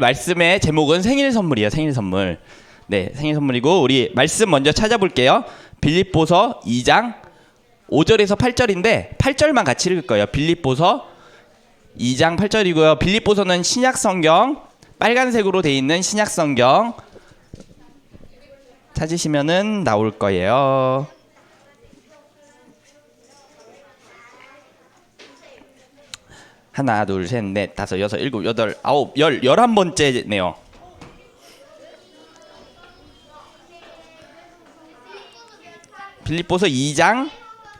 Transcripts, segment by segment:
말씀의 제목은 생일 선물이에요. 생일 선물. 네, 생일 선물이고 우리 말씀 먼저 찾아볼게요. 빌립보서 2장 5절에서 8절인데 8절만 같이 읽을 거예요. 빌립보서 2장 8절이고요. 빌립보서는 신약 성경 빨간색으로 돼 있는 신약 성경 찾으시면은 나올 거예요. 하나, 둘, 셋, 넷, 다섯, 여섯, 일곱, 여덟, 아홉, 열, 열한 번째네요. 빌립보서 2장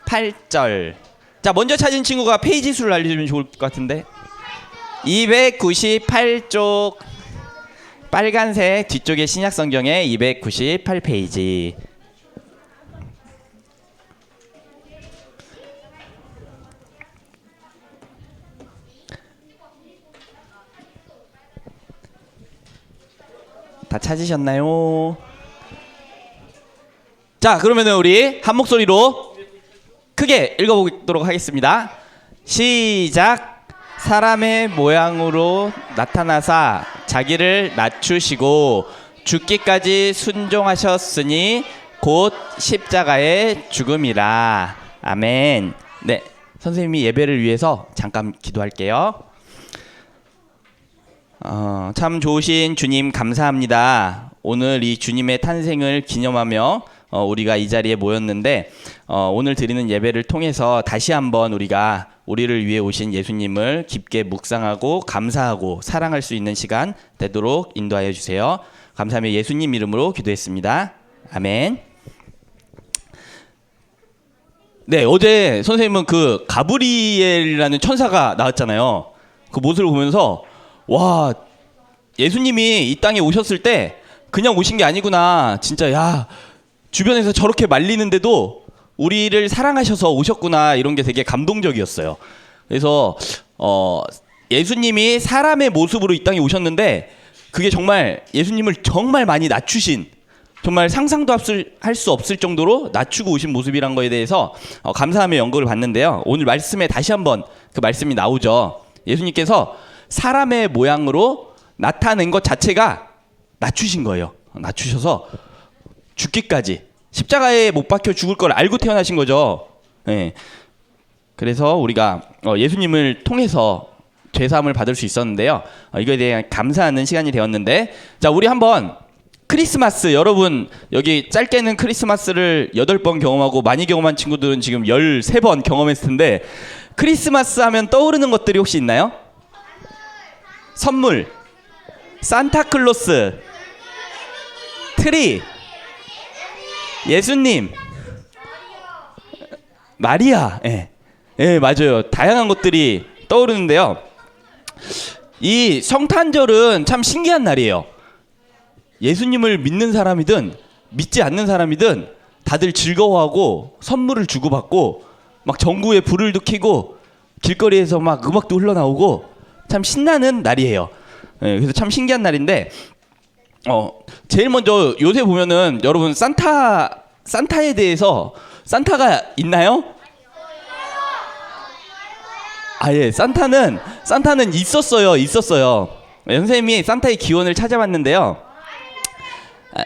8절. 자, 먼저 찾은 친구가 페이지 수를 알려주면 좋을 것 같은데. 298쪽 빨간색 뒤쪽에 신약 성경에 298페이지. 다 찾으셨나요? 자, 그러면은 우리 한 목소리로 크게 읽어보도록 하겠습니다. 시작. 사람의 모양으로 나타나사 자기를 낮추시고 죽기까지 순종하셨으니 곧 십자가의 죽음이라. 아멘. 네. 선생님이 예배를 위해서 잠깐 기도할게요. 어, 참 좋으신 주님 감사합니다. 오늘 이 주님의 탄생을 기념하며 어, 우리가 이 자리에 모였는데 어, 오늘 드리는 예배를 통해서 다시 한번 우리가 우리를 위해 오신 예수님을 깊게 묵상하고 감사하고 사랑할 수 있는 시간 되도록 인도하여 주세요. 감사하며 예수님 이름으로 기도했습니다. 아멘. 네, 어제 선생님은 그 가브리엘이라는 천사가 나왔잖아요. 그 모습을 보면서 와 예수님이 이 땅에 오셨을 때 그냥 오신 게 아니구나. 진짜 야 주변에서 저렇게 말리는데도 우리를 사랑하셔서 오셨구나 이런 게 되게 감동적이었어요. 그래서 어 예수님이 사람의 모습으로 이 땅에 오셨는데 그게 정말 예수님을 정말 많이 낮추신 정말 상상도 할 수 없을 정도로 낮추고 오신 모습이란 거에 대해서 어, 감사하며 연구를 봤는데요. 오늘 말씀에 다시 한번 그 말씀이 나오죠. 예수님께서 사람의 모양으로 나타낸 것 자체가 낮추신 거예요. 낮추셔서 죽기까지 십자가에 못 박혀 죽을 걸 알고 태어나신 거죠. 예. 그래서 우리가 어, 예수님을 통해서 죄 사함을 받을 수 있었는데요. 어, 이거에 대해 감사하는 시간이 되었는데, 자 우리 한번 크리스마스 여러분 여기 짧게는 크리스마스를 8번 경험하고 많이 경험한 친구들은 지금 13번 경험했을 텐데 크리스마스 하면 떠오르는 것들이 혹시 있나요? 선물, 산타클로스, 트리, 예수님, 마리아, 예, 예 맞아요. 다양한 것들이 떠오르는데요. 이 성탄절은 참 신기한 날이에요. 예수님을 믿는 사람이든 믿지 않는 사람이든 다들 즐거워하고 선물을 주고받고 막 전구에 불을 켜고 길거리에서 막 음악도 흘러나오고 참 신나는 날이에요. 예, 그래서 참 신기한 날인데 어 제일 먼저 요새 보면은 여러분 산타 산타에 대해서 산타가 있나요? 아예 산타는 산타는 있었어요 있었어요 예, 선생님이 산타의 기원을 찾아봤는데요 아,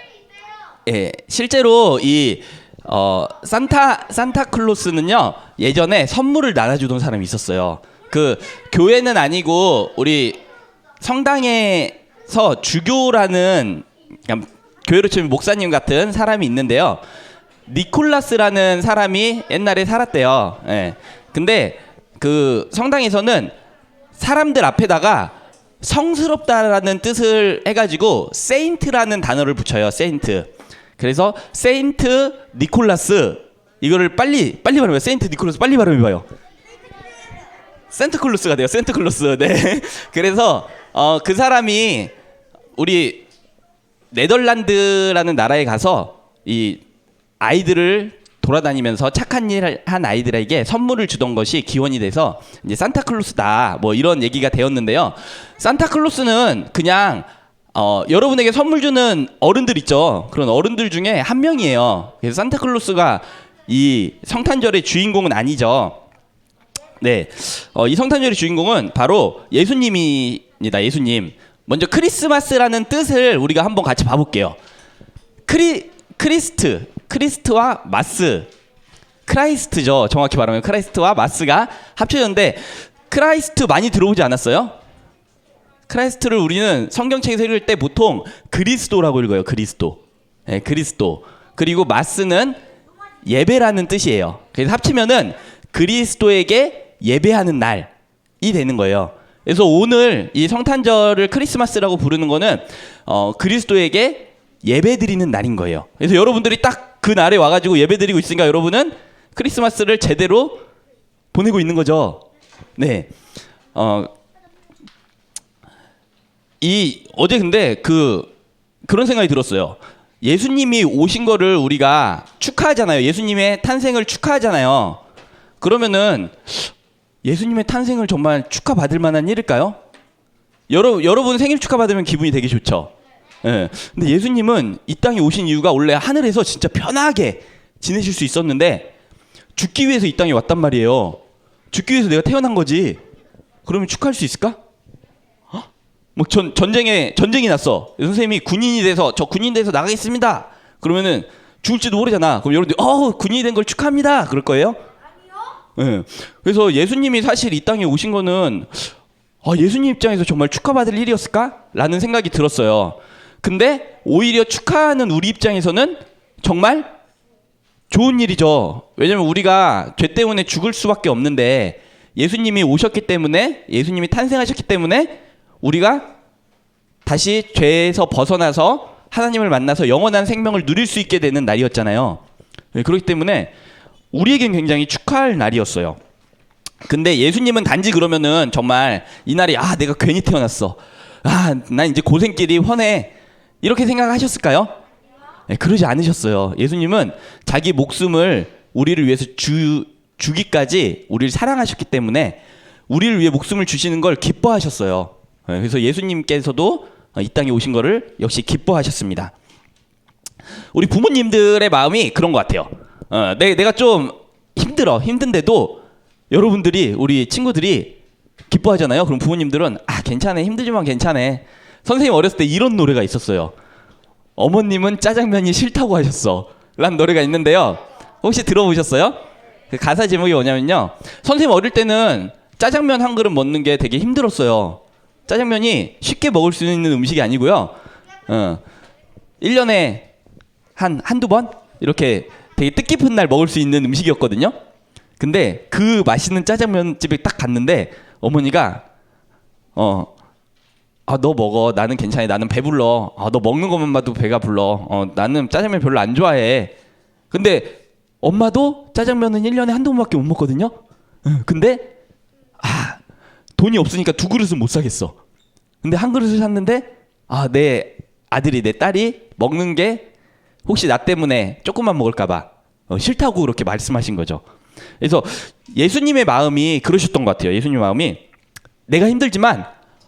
예 실제로 이 어, 산타 산타클로스는요 예전에 선물을 나눠주던 사람이 있었어요 그 교회는 아니고 우리 성당에서 주교라는 교회로 치면 목사님 같은 사람이 있는데요. 니콜라스라는 사람이 옛날에 살았대요. 예. 근데 그 성당에서는 사람들 앞에다가 성스럽다라는 뜻을 해가지고 세인트라는 단어를 붙여요. 세인트. 그래서 세인트 니콜라스 이거를 빨리 빨리 발음해요. 세인트 니콜라스 빨리 발음해봐요. 센트클로스가 돼요. 센트클로스. 네. 그래서 어, 그 사람이 우리 네덜란드라는 나라에 가서 이 아이들을 돌아다니면서 착한 일 한 아이들에게 선물을 주던 것이 기원이 돼서 이제 산타클로스다 뭐 이런 얘기가 되었는데요. 산타클로스는 그냥 어, 여러분에게 선물 주는 어른들 있죠. 그런 어른들 중에 한 명이에요. 그래서 산타클로스가 이 성탄절의 주인공은 아니죠. 네, 어, 이 성탄절의 주인공은 바로 예수님입니다. 예수님. 먼저 크리스마스라는 뜻을 우리가 한번 같이 봐볼게요. 크리 크리스트 크리스트와 마스 크라이스트죠. 정확히 말하면 크라이스트와 마스가 합쳐졌는데 크라이스트 많이 들어보지 않았어요? 크라이스트를 우리는 성경책에서 읽을 때 보통 그리스도라고 읽어요. 그리스도. 네, 그리스도. 그리고 마스는 예배라는 뜻이에요. 그래서 합치면은 그리스도에게 예배하는 날이 되는 거예요. 그래서 오늘 이 성탄절을 크리스마스라고 부르는 거는 어, 그리스도에게 예배 드리는 날인 거예요. 그래서 여러분들이 딱 그 날에 와가지고 예배 드리고 있으니까 여러분은 크리스마스를 제대로 보내고 있는 거죠. 네. 어, 이 어제 근데 그 그런 생각이 들었어요. 예수님이 오신 거를 우리가 축하하잖아요. 예수님의 탄생을 축하하잖아요. 그러면은 예수님의 탄생을 정말 축하받을 만한 일일까요? 여러, 여러분 생일 축하받으면 기분이 되게 좋죠. 예. 근데 예수님은 이 땅에 오신 이유가 원래 하늘에서 진짜 편하게 지내실 수 있었는데 죽기 위해서 이 땅에 왔단 말이에요. 죽기 위해서 내가 태어난 거지. 그러면 축하할 수 있을까? 뭐 전, 전쟁에 전쟁이 났어. 선생님이 군인이 돼서 저 군인 돼서 나가겠습니다. 그러면은 죽을지도 모르잖아. 그럼 여러분들 어 군인이 된 걸 축하합니다. 그럴 거예요? 예. 그래서 예수님이 사실 이 땅에 오신 거는 아, 예수님 입장에서 정말 축하받을 일이었을까 라는 생각이 들었어요. 근데 오히려 축하하는 우리 입장에서는 정말 좋은 일이죠. 왜냐면 우리가 죄 때문에 죽을 수밖에 없는데 예수님이 오셨기 때문에 예수님이 탄생하셨기 때문에 우리가 다시 죄에서 벗어나서 하나님을 만나서 영원한 생명을 누릴 수 있게 되는 날이었잖아요. 네, 그렇기 때문에 우리에겐 굉장히 축하할 날이었어요. 근데 예수님은 단지 그러면은 정말 이 날이 아 내가 괜히 태어났어. 아 난 이제 고생길이 훤해. 이렇게 생각하셨을까요? 네, 그러지 않으셨어요. 예수님은 자기 목숨을 우리를 위해서 주, 주기까지 우리를 사랑하셨기 때문에 우리를 위해 목숨을 주시는 걸 기뻐하셨어요. 네, 그래서 예수님께서도 이 땅에 오신 거를 역시 기뻐하셨습니다. 우리 부모님들의 마음이 그런 것 같아요. 어, 내, 내가 좀 힘들어 힘든데도 여러분들이 우리 친구들이 기뻐하잖아요. 그럼 부모님들은 아 괜찮아 힘들지만 괜찮아. 선생님 어렸을 때 이런 노래가 있었어요. 어머님은 짜장면이 싫다고 하셨어. 라는 노래가 있는데요. 혹시 들어보셨어요? 그 가사 제목이 뭐냐면요. 선생님 어릴 때는 짜장면 한 그릇 먹는 게 되게 힘들었어요. 짜장면이 쉽게 먹을 수 있는 음식이 아니고요. 어, 1년에 한, 한두 번? 이렇게 되게 뜻깊은 날 먹을 수 있는 음식이었거든요. 근데 그 맛있는 짜장면 집에 딱 갔는데 어머니가 어, 아, 너 먹어. 나는 괜찮아. 나는 배불러. 아, 너 먹는 것만 봐도 배가 불러. 어, 나는 짜장면 별로 안 좋아해. 근데 엄마도 짜장면은 1년에 한두 번밖에 못 먹거든요. 응, 근데 아, 돈이 없으니까 두 그릇은 못 사겠어. 근데 한 그릇을 샀는데 아, 내 아들이 내 딸이 먹는 게 혹시 나 때문에 조금만 먹을까 봐 어, 싫다고 그렇게 말씀하신 거죠. 그래서 예수님의 마음이 그러셨던 것 같아요. 예수님 마음이 내가 힘들지만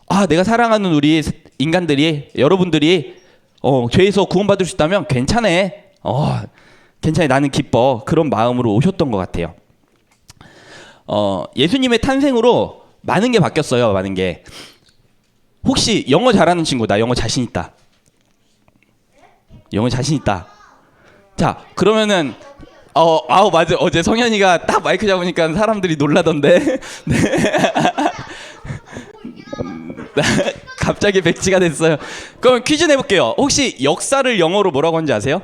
아 내가 사랑하는 우리 인간들이 여러분들이 어, 죄에서 구원받을 수 있다면 괜찮아. 어, 괜찮아. 나는 기뻐. 그런 마음으로 오셨던 것 같아요. 어, 예수님의 탄생으로 많은 게 바뀌었어요. 많은 게. 혹시 영어 잘하는 친구 나 영어 자신 있다. 영어 자신 있다. 자 그러면은 어 아우 맞아 어제 성현이가 딱 마이크 잡으니까 사람들이 놀라던데. 네. 갑자기 백지가 됐어요. 그럼 퀴즈 내볼게요. 혹시 역사를 영어로 뭐라고 하는지 아세요?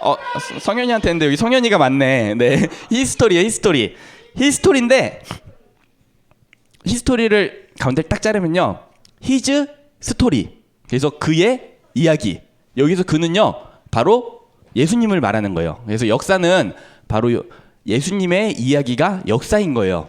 어 서- 성현이한테 했는데 여기 성현이가 맞네. 네 히스토리예요 히스토리. 히스토리인데 히스토리를 가운데 딱 자르면요 히즈 스토리. 그래서 그의 이야기. 여기서 그는요 바로 예수님을 말하는 거예요. 그래서 역사는 바로 요- 예수님의 이야기가 역사인 거예요.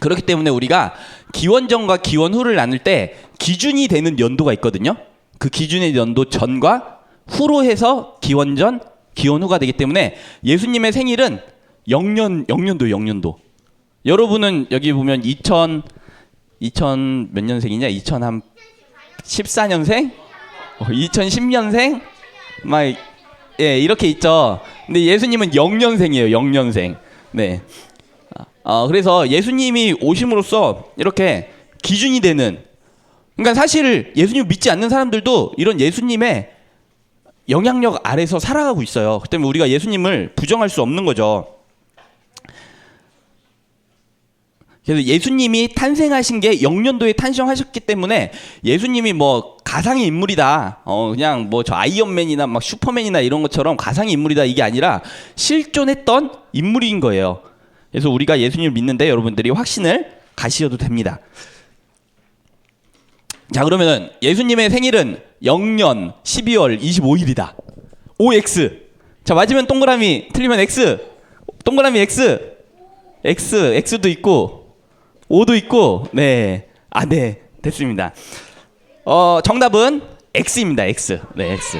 그렇기 때문에 우리가 기원전과 기원후를 나눌 때 기준이 되는 연도가 있거든요. 그 기준의 연도 전과 후로 해서 기원전, 기원후가 되기 때문에 예수님의 생일은 영년 영년도 영년도. 여러분은 여기 보면 2000 2000 몇 년생이냐? 2000한 14년생? 어, 2010년생? 막 예, 이렇게 있죠. 근데 예수님은 0년생이에요. 0년생. 네. 어, 그래서 예수님이 오심으로써 이렇게 기준이 되는 그러니까 사실 예수님 믿지 않는 사람들도 이런 예수님의 영향력 아래서 살아가고 있어요. 그 때문에 우리가 예수님을 부정할 수 없는 거죠. 그래서 예수님이 탄생하신 게 영년도에 탄생하셨기 때문에 예수님이 뭐 가상의 인물이다. 어 그냥 뭐 저 아이언맨이나 막 슈퍼맨이나 이런 것처럼 가상의 인물이다 이게 아니라 실존했던 인물인 거예요. 그래서 우리가 예수님을 믿는데 여러분들이 확신을 가시셔도 됩니다. 자 그러면 예수님의 생일은 영년 12월 25일이다. OX. 자 맞으면 동그라미, 틀리면 X. 동그라미 X. X, X도 있고 O도 있고 네. 아, 네. 됐습니다. 어, 정답은 X입니다. X. 네, X.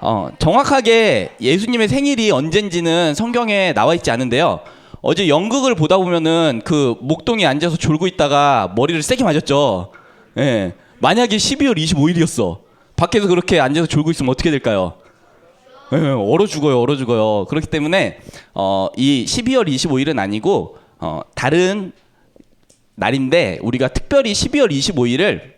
어, 정확하게 예수님의 생일이 언젠지는 성경에 나와 있지 않은데요. 어제 연극을 보다 보면은 그 목동에 앉아서 졸고 있다가 머리를 세게 맞았죠. 예. 만약에 12월 25일이었어. 밖에서 그렇게 앉아서 졸고 있으면 어떻게 될까요? 예, 얼어 죽어요, 얼어 죽어요. 그렇기 때문에 어, 이 12월 25일은 아니고 어, 다른 날인데 우리가 특별히 12월 25일을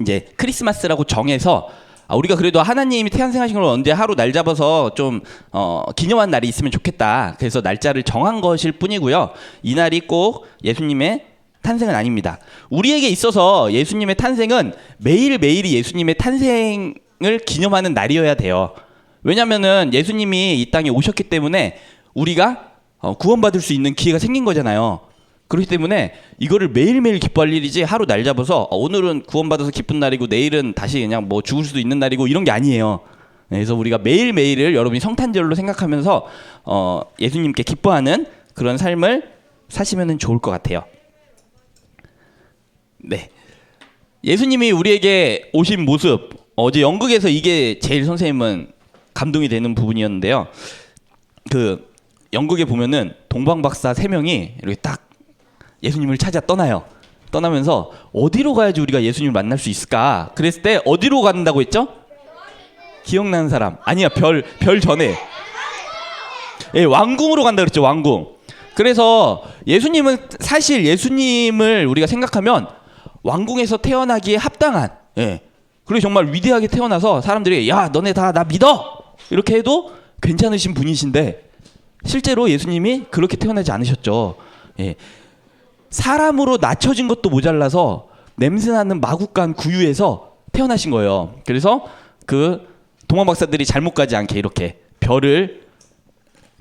이제 크리스마스라고 정해서 아, 우리가 그래도 하나님이 태어나신 걸 언제 하루 날 잡아서 좀 어, 기념한 날이 있으면 좋겠다. 그래서 날짜를 정한 것일 뿐이고요. 이 날이 꼭 예수님의 탄생은 아닙니다. 우리에게 있어서 예수님의 탄생은 매일 매일이 예수님의 탄생을 기념하는 날이어야 돼요. 왜냐하면은 예수님이 이 땅에 오셨기 때문에 우리가 어, 구원받을 수 있는 기회가 생긴 거잖아요. 그렇기 때문에 이거를 매일매일 기뻐할 일이지 하루 날 잡아서 어, 오늘은 구원받아서 기쁜 날이고 내일은 다시 그냥 뭐 죽을 수도 있는 날이고 이런 게 아니에요. 네, 그래서 우리가 매일매일을 여러분이 성탄절로 생각하면서 어, 예수님께 기뻐하는 그런 삶을 사시면 좋을 것 같아요. 네. 예수님이 우리에게 오신 모습 어제 연극에서 이게 제일 선생님은 감동이 되는 부분이었는데요. 그 연극에 보면은 동방 박사 세 명이 이렇게 딱 예수님을 찾아 떠나요. 떠나면서 어디로 가야지 우리가 예수님을 만날 수 있을까? 그랬을 때 어디로 간다고 했죠? 기억나는 사람 아니야 별 별 전에 예 왕궁으로 간다 그랬죠 왕궁. 그래서 예수님은 사실 예수님을 우리가 생각하면 왕궁에서 태어나기에 합당한 예 그리고 정말 위대하게 태어나서 사람들이 야 너네 다 나 믿어 이렇게 해도 괜찮으신 분이신데 실제로 예수님이 그렇게 태어나지 않으셨죠. 예. 사람으로 낮춰진 것도 모자라서 냄새나는 마국간 구유에서 태어나신 거예요. 그래서 그 동방 박사들이 잘못 가지 않게 이렇게 별을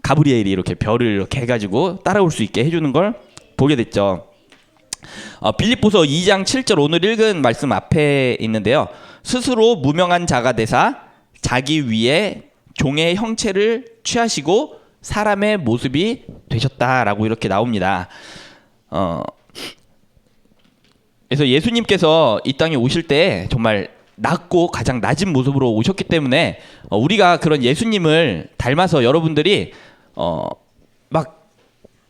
가브리엘이 이렇게 별을 이렇게 해가지고 따라올 수 있게 해주는 걸 보게 됐죠. 어, 빌립보서 2장 7절 오늘 읽은 말씀 앞에 있는데요. 스스로 무명한 자가 되사 자기 위에 종의 형체를 취하시고 사람의 모습이 되셨다라고 이렇게 나옵니다. 어, 그래서 예수님께서 이 땅에 오실 때 정말 낮고 가장 낮은 모습으로 오셨기 때문에 어, 우리가 그런 예수님을 닮아서 여러분들이 어, 막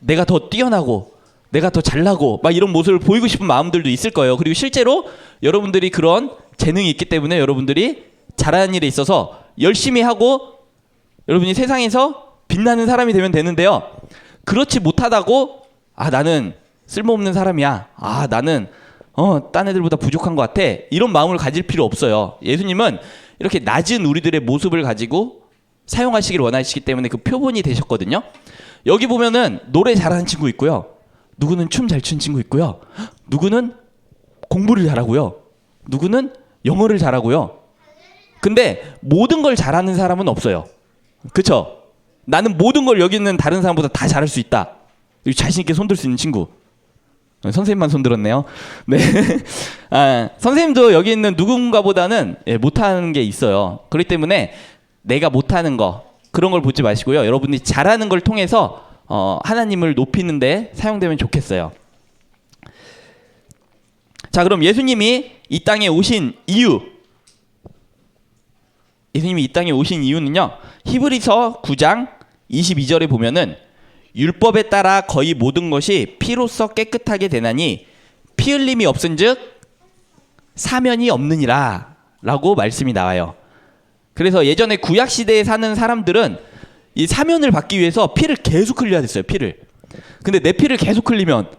내가 더 뛰어나고 내가 더 잘나고 막 이런 모습을 보이고 싶은 마음들도 있을 거예요. 그리고 실제로 여러분들이 그런 재능이 있기 때문에 여러분들이 잘하는 일에 있어서 열심히 하고 여러분이 세상에서 빛나는 사람이 되면 되는데요. 그렇지 못하다고 아 나는 쓸모없는 사람이야. 아 나는 어, 딴 애들보다 부족한 것 같아. 이런 마음을 가질 필요 없어요. 예수님은 이렇게 낮은 우리들의 모습을 가지고 사용하시길 원하시기 때문에 그 표본이 되셨거든요. 여기 보면은 노래 잘하는 친구 있고요. 누구는 춤 잘 추는 친구 있고요. 누구는 공부를 잘하고요. 누구는 영어를 잘하고요. 근데 모든 걸 잘하는 사람은 없어요. 그쵸? 나는 모든 걸 여기 있는 다른 사람보다 다 잘할 수 있다. 자신 있게 손들 수 있는 친구. 선생님만 손들었네요. 네. 아, 선생님도 여기 있는 누군가보다는 예, 못하는 게 있어요. 그렇기 때문에 내가 못하는 거 그런 걸 보지 마시고요. 여러분이 잘하는 걸 통해서 어, 하나님을 높이는데 사용되면 좋겠어요. 자, 그럼 예수님이 이 땅에 오신 이유. 예수님이 이 땅에 오신 이유는요. 히브리서 9장 22절에 보면은 율법에 따라 거의 모든 것이 피로써 깨끗하게 되나니 피 흘림이 없은즉 사면이 없느니라라고 말씀이 나와요. 그래서 예전에 구약 시대에 사는 사람들은 이 사면을 받기 위해서 피를 계속 흘려야 됐어요. 피를. 근데 내 피를 계속 흘리면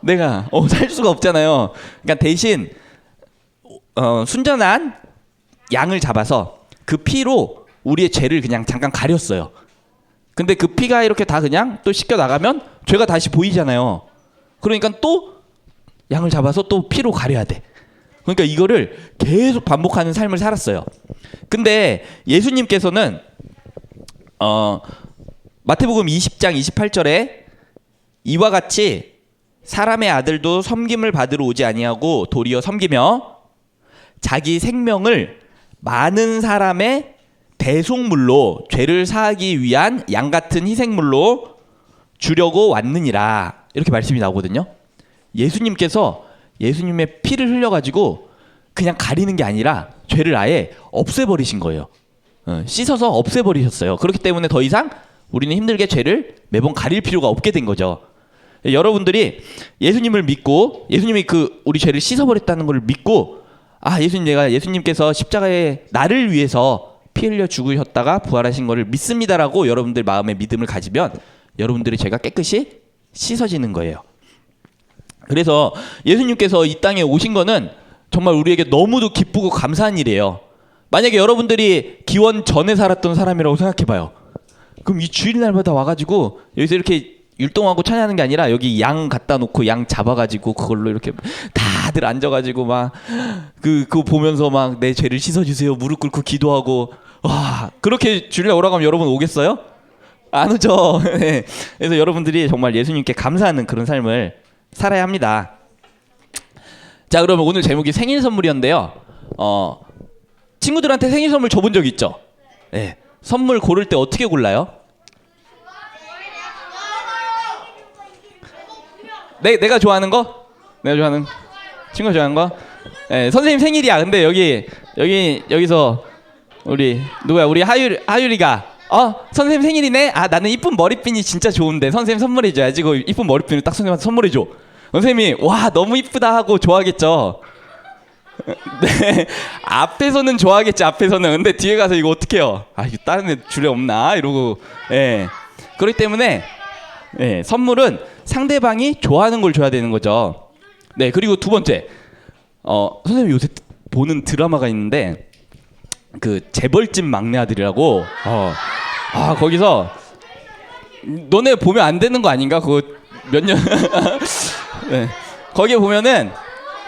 내가 어, 살 수가 없잖아요. 그러니까 대신 어, 순전한 양을 잡아서 그 피로 우리의 죄를 그냥 잠깐 가렸어요. 근데 그 피가 이렇게 다 그냥 또 씻겨 나가면 죄가 다시 보이잖아요. 그러니까 또 양을 잡아서 또 피로 가려야 돼. 그러니까 이거를 계속 반복하는 삶을 살았어요. 근데 예수님께서는 어 마태복음 20장 28절에 이와 같이 사람의 아들도 섬김을 받으러 오지 아니하고 도리어 섬기며 자기 생명을 많은 사람의 대속물로 죄를 사하기 위한 양 같은 희생물로 주려고 왔느니라 이렇게 말씀이 나오거든요. 예수님께서 예수님의 피를 흘려 가지고 그냥 가리는 게 아니라 죄를 아예 없애 버리신 거예요. 어, 씻어서 없애 버리셨어요. 그렇기 때문에 더 이상 우리는 힘들게 죄를 매번 가릴 필요가 없게 된 거죠. 여러분들이 예수님을 믿고 예수님이 그 우리 죄를 씻어버렸다는 걸 믿고 아 예수님 내가 예수님께서 십자가에 나를 위해서 피 흘려 죽으셨다가 부활하신 것을 믿습니다라고 여러분들 마음에 믿음을 가지면 여러분들의 죄가 깨끗이 씻어지는 거예요. 그래서 예수님께서 이 땅에 오신 거는 정말 우리에게 너무도 기쁘고 감사한 일이에요. 만약에 여러분들이 기원 전에 살았던 사람이라고 생각해봐요. 그럼 이 주일날마다 와가지고 여기서 이렇게 율동하고 찬양하는 게 아니라 여기 양 갖다 놓고 양 잡아가지고 그걸로 이렇게 다들 앉아가지고 막 그 그거 보면서 막 내 죄를 씻어주세요 무릎 꿇고 기도하고 와 그렇게 주일날 오라고 하면 여러분 오겠어요? 안 오죠. 네. 그래서 여러분들이 정말 예수님께 감사하는 그런 삶을 살아야 합니다. 자 그러면 오늘 제목이 생일 선물이었는데요. 어 친구들한테 생일 선물 줘본 적 있죠? 네. 선물 고를 때 어떻게 골라요? 내 내가 좋아하는 거? 내가 좋아하는 친구가 좋아하는 거? 예, 선생님 생일이야. 근데 여기 여기 여기서 우리 누구야? 우리 하율 하율이가. 어? 선생님 생일이네. 아 나는 이쁜 머리핀이 진짜 좋은데 선생님 선물해 줘야지. 그 이쁜 머리핀을 딱 선생님한테 선물해 줘. 선생님이 와 너무 이쁘다. 하고 좋아하겠죠. 네. 앞에서는 좋아하겠지 앞에서는. 근데 뒤에 가서 이거 어떡해요? 아 이거 다른 애 줄에 없나? 이러고. 예. 그렇기 때문에 예 선물은 상대방이 좋아하는 걸 줘야 되는 거죠. 네 그리고 두 번째. 어 선생님 요새 보는 드라마가 있는데 그 재벌집 막내 아들이라고. 어 아 거기서 너네 보면 안 되는 거 아닌가? 그거 몇년? 네. 거기에 보면은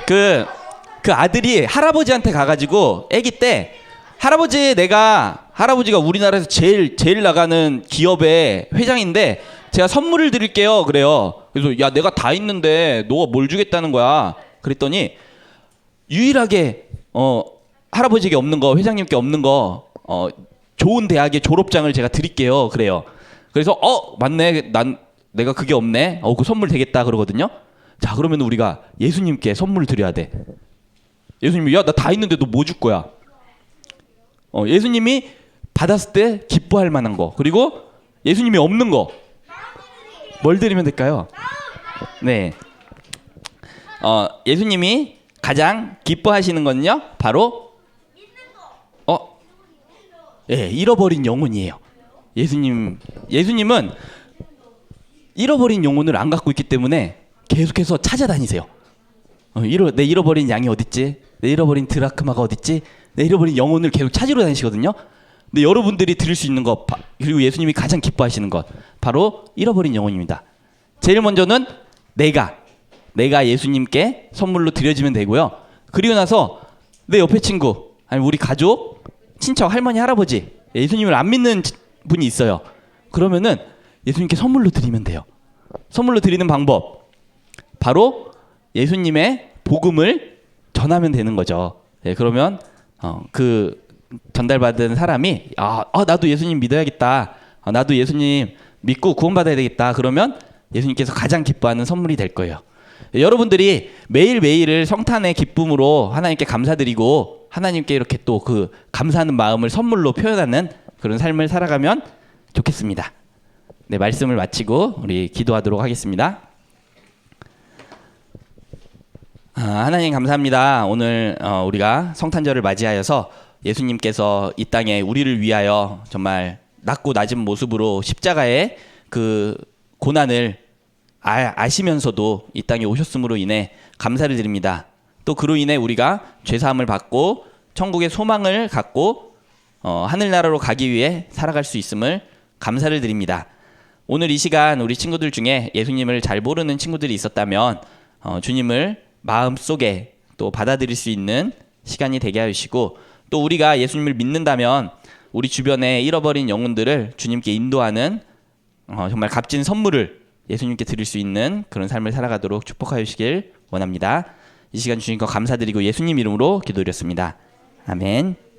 그그 아들이 할아버지한테 가가지고 아기 때 할아버지 내가 할아버지가 우리나라에서 제일 제일 나가는 기업의 회장인데 제가 선물을 드릴게요. 그래요. 그래서 야 내가 다 있는데 너가 뭘 주겠다는 거야? 그랬더니 유일하게 어 할아버지에게 없는 거 회장님께 없는 거 어 좋은 대학의 졸업장을 제가 드릴게요. 그래요. 그래서 어 맞네. 난 내가 그게 없네. 어그 선물 되겠다 그러거든요. 자 그러면 우리가 예수님께 선물을 드려야 돼. 예수님이 야 나 다 있는데 너 뭐 줄 거야? 어, 예수님이 받았을 때 기뻐할 만한 거. 그리고 예수님이 없는 거. 뭘 드리면 될까요? 네. 어, 예수님이 가장 기뻐하시는 건요? 바로 어, 예, 잃어버린 영혼이에요. 예수님, 예수님은 잃어버린 영혼을 안 갖고 있기 때문에 계속해서 찾아다니세요. 어, 잃어, 내 잃어버린 양이 어딨지? 내 잃어버린 드라크마가 어딨지? 내 잃어버린 영혼을 계속 찾으러 다니시거든요. 근데 여러분들이 들을 수 있는 것 바- 그리고 예수님이 가장 기뻐하시는 것 바로 잃어버린 영혼입니다. 제일 먼저는 내가 내가 예수님께 선물로 드려지면 되고요. 그리고 나서 내 옆에 친구 아니 우리 가족 친척 할머니 할아버지 예수님을 안 믿는 치- 분이 있어요. 그러면은 예수님께 선물로 드리면 돼요. 선물로 드리는 방법 바로 예수님의 복음을 전하면 되는 거죠. 예, 그러면 어, 그 전달받은 사람이 아, 아, 나도 예수님 믿어야겠다. 아, 나도 예수님 믿고 구원받아야 되겠다. 그러면 예수님께서 가장 기뻐하는 선물이 될 거예요. 예, 여러분들이 매일 매일을 성탄의 기쁨으로 하나님께 감사드리고 하나님께 이렇게 또 그 감사하는 마음을 선물로 표현하는 그런 삶을 살아가면 좋겠습니다. 네 말씀을 마치고 우리 기도하도록 하겠습니다. 아, 하나님 감사합니다. 오늘 어, 우리가 성탄절을 맞이하여서 예수님께서 이 땅에 우리를 위하여 정말 낮고 낮은 모습으로 십자가의 그 고난을 아, 아시면서도 이 땅에 오셨음으로 인해 감사를 드립니다. 또 그로 인해 우리가 죄 사함을 받고 천국의 소망을 갖고 어, 하늘나라로 가기 위해 살아갈 수 있음을 감사를 드립니다. 오늘 이 시간 우리 친구들 중에 예수님을 잘 모르는 친구들이 있었다면 어, 주님을 마음 속에 또 받아들일 수 있는 시간이 되게 하시고 또 우리가 예수님을 믿는다면 우리 주변에 잃어버린 영혼들을 주님께 인도하는 어, 정말 값진 선물을 예수님께 드릴 수 있는 그런 삶을 살아가도록 축복하여 주시길 원합니다. 이 시간 주신 거 감사드리고 예수님 이름으로 기도드렸습니다. 아멘.